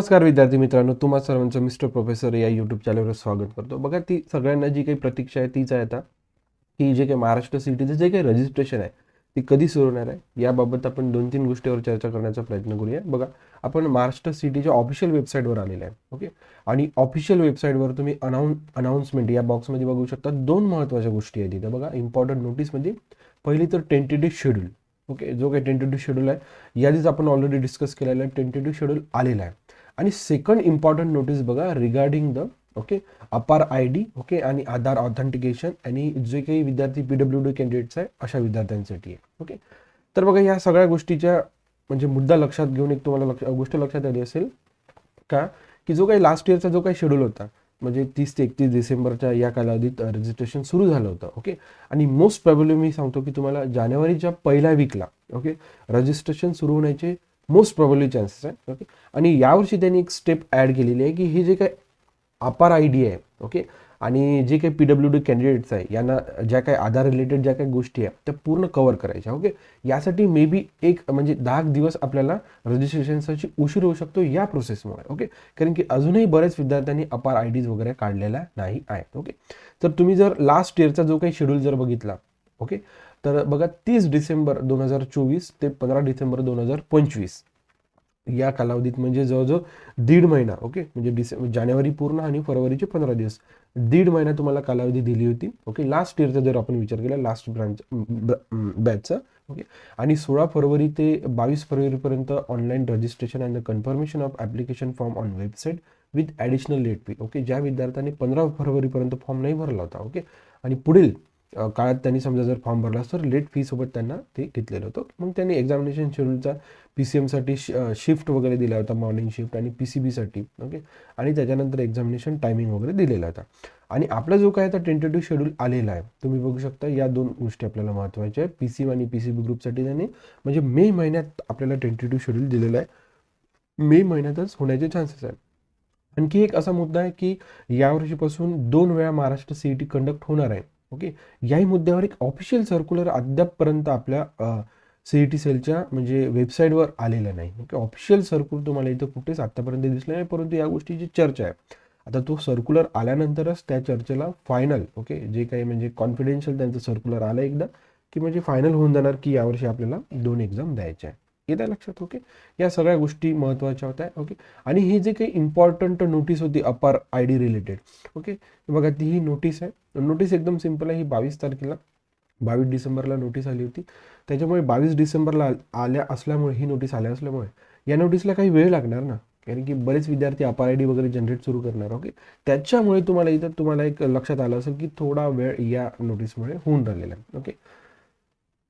नमस्कार विद्यार्थी मित्रांनो तुम्हा सर्वांचं मिस्टर प्रोफेसर या यूट्यूब चॅनलवर स्वागत करतो. बघा ती सगळ्यांना जी काही प्रतीक्षा आहे तीच आहे आता. की जे काही महाराष्ट्र सिटीचं जे काही रजिस्ट्रेशन आहे ती कधी सुरू होणार आहे याबाबत आपण दोन तीन गोष्टीवर चर्चा करण्याचा प्रयत्न करूया. बघा आपण महाराष्ट्र सिटीच्या ऑफिशियल वेबसाईटवर आलेलं आहे ओके? आणि ऑफिशियल वेबसाईटवर तुम्ही अनाऊन अनाऊन्समेंट या बॉक्समध्ये बघू शकता. दोन महत्त्वाच्या गोष्टी आहेत तिथं बघा इम्पॉर्टंट नोटीसमध्ये पहिली तर टेंटेटिव्ह शेड्यूल ओके? जो काही टेंटेटिव्ह शेड्यूल आहे यादीच आपण ऑलरेडी डिस्कस केलेला आहे. टेंटेटिव्ह शेड्यूल आलेला आहे. आणि सेकंड इम्पॉर्टंट नोटीस बघा regarding the okay APAAR I D okay आणि आधार ऑथेंटिकेशन आणि जे काही विद्यार्थी पी डब्ल्यू डी कॅन्डिडेट्स आहे अशा विद्यार्थ्यांसाठी आहे ओके तर बघा या सगळ्या गोष्टीच्या म्हणजे मुद्दा लक्षात घेऊन एक तुम्हाला लक्ष गोष्ट लक्षात आली असेल का? की जो काही लास्ट इयरचा जो काही शेड्यूल होता म्हणजे तीस ते एकतीस डिसेंबरच्या या कालावधीत रजिस्ट्रेशन सुरू झालं होतं ओके आणि मोस्ट प्रॉब्लेम मी सांगतो की तुम्हाला जानेवारीच्या पहिल्या वीकला ओके रजिस्ट्रेशन सुरू होण्याचे मोस्ट प्रॉब्ली चान्सेस आहे ओके आणि यावर्षी त्यांनी एक स्टेप ॲड केलेली आहे की हे जे काही अपार आय डी आहे ओके आणि जे काही पी डब्ल्यू डी कॅन्डिडेट्स आहे यांना ज्या काही आधार रिलेटेड ज्या काही गोष्टी आहे त्या पूर्ण कवर करायच्या ओके यासाठी मे बी एक म्हणजे दहा दिवस आपल्याला रजिस्ट्रेशनसाठी उशीर होऊ शकतो या प्रोसेसमुळे ओके कारण की अजूनही बरेच विद्यार्थ्यांनी अपार आय डीज वगैरे काढलेल्या नाही आहेत ओके तर तुम्ही जर लास्ट इयरचा जो काही शेड्यूल जर बघितला ओके तर बघा तीस डिसेंबर दोन हजार चोवीस ते पंधरा डिसेंबर दोन हजार पंचवीस. या कालावधीत म्हणजे जवळजवळ दीड महिना ओके? म्हणजे डिसेंबर जानेवारी पूर्ण आणि फरवरीचे पंधरा दिवस. दीड महिना तुम्हाला कालावधी दिली होती ओके? लास्ट इयरचा जर आपण विचार केला लास्ट ब्रांच बॅचचा ओके? आणि सोळा फरवरी ते बावीस फरवरीपर्यंत online registration and confirmation of application form on website with additional late fee okay? ज्या विद्यार्थ्यांनी पंधरा फरवरीपर्यंत फॉर्म नाही भरला होता ओके? आणि पुढील काळात त्यांनी समजा जर फॉर्म भरला तर लेट फीसोबत त्यांना ते घेतलेलं होतं. मग त्यांनी एक्झामिनेशन शेड्यूलचा पी सी एमसाठी शिफ्ट वगैरे दिला होता मॉर्निंग शिफ्ट आणि पी सी बीसाठी ओके आणि त्याच्यानंतर एक्झामिनेशन टायमिंग वगैरे दिलेला होता. आणि आपला जो काय आता टेंटेटिव्ह शेड्यूल आलेला आहे तुम्ही बघू शकता या दोन गोष्टी आपल्याला महत्त्वाच्या आहे पी सी आणि पी सी बी ग्रुपसाठी त्यांनी म्हणजे मे महिन्यात आपल्याला टेंटेटिव्ह शेड्यूल दिलेला आहे. मे महिन्यातच होण्याचे चान्सेस आहेत. आणखी एक असा मुद्दा आहे की यावर्षीपासून दोन वेळा Maharashtra C E T conduct होणार आहे. ओके? याही मुद्द्यावर एक ऑफिशियल सर्क्युलर अद्यापपर्यंत आपल्या सी ई टी सेलच्या म्हणजे वेबसाईटवर आलेलं नाही. ओके? ऑफिशियल सर्क्युलर तुम्हाला इथं कुठेच आत्तापर्यंत दिसलं नाही परंतु या गोष्टीची चर्चा आहे. आता तो सर्क्युलर आल्यानंतरच त्या चर्चेला फायनल ओके? जे काही म्हणजे कॉन्फिडेन्शियल त्यांचं सर्क्युलर आलं एकदा की म्हणजे फायनल होऊन जाणार की यावर्षी आपल्याला दोन एक्झाम द्यायच्या आहे येत्या लक्षात ओके? या सगळ्या गोष्टी महत्त्वाच्या होत्या ओके? आणि ही जे काही इम्पॉर्टंट नोटीस होती अपार आय डी रिलेटेड ओके? बघा ती ही नोटीस आहे. नोटीस एकदम सिंपल आहे. ही बावीस तारखेला बावीस डिसेंबरला नोटीस आली होती. त्याच्यामुळे बावीस डिसेंबरला आल्या असल्यामुळे ही नोटीस आल्या असल्यामुळे या नोटीसला काही वेळ लागणार ना? कारण की बरेच विद्यार्थी अपार आय डी वगैरे जनरेट सुरू करणार ओके? त्याच्यामुळे तुम्हाला इथं तुम्हाला एक लक्षात आलं असेल की थोडा वेळ या नोटीसमुळे होऊन राहिलेला आहे ओके?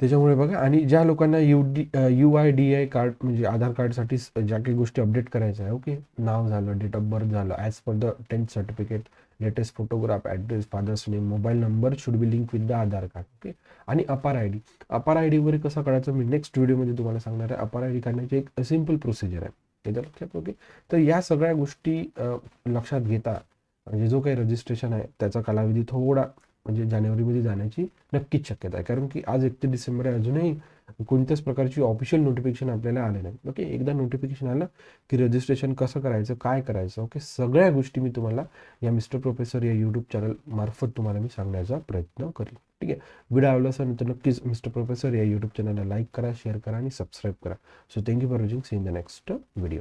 त्याच्यामुळे बघा आणि ज्या लोकांना U D U I D I card म्हणजे आधार कार्डसाठी ज्या काही गोष्टी अपडेट करायच्या आहे ओके नाव झालं डेट ऑफ बर्थ झालं as per the tenth certificate latest photograph address father's name mobile number should be link with the Aadhaar card okay आणि APAAR I D APAAR I D वगैरे कसं काढायचं मी next व्हिडिओमध्ये तुम्हाला सांगणार आहे. अपार आय डी काढण्याची एक सिंपल प्रोसिजर आहे. येतं लक्षात ओके तर या सगळ्या गोष्टी लक्षात घेता म्हणजे जो काही रजिस्ट्रेशन आहे त्याचा कालावधी थोडा म्हणजे जानेवारीमध्ये जाण्याची नक्कीच शक्यता आहे. कारण की आज एकतीस डिसेंबर आहे अजूनही कोणत्याच प्रकारची ऑफिशियल नोटिफिकेशन आपल्याला आले नाही ओके एकदा नोटिफिकेशन आलं की रजिस्ट्रेशन कसं करायचं काय करायचं ओके सगळ्या गोष्टी मी तुम्हाला या मिस्टर प्रोफेसर या यूट्यूब चॅनल मार्फत तुम्हाला मी सांगण्याचा प्रयत्न करेन. ठीक आहे? व्हिडिओ आवडला असेल तर नक्कीच मिस्टर प्रोफेसर या यूट्यूब चॅनलला लाईक करा शेअर करा आणि सबस्क्राईब करा. So thank you for watching see in the next video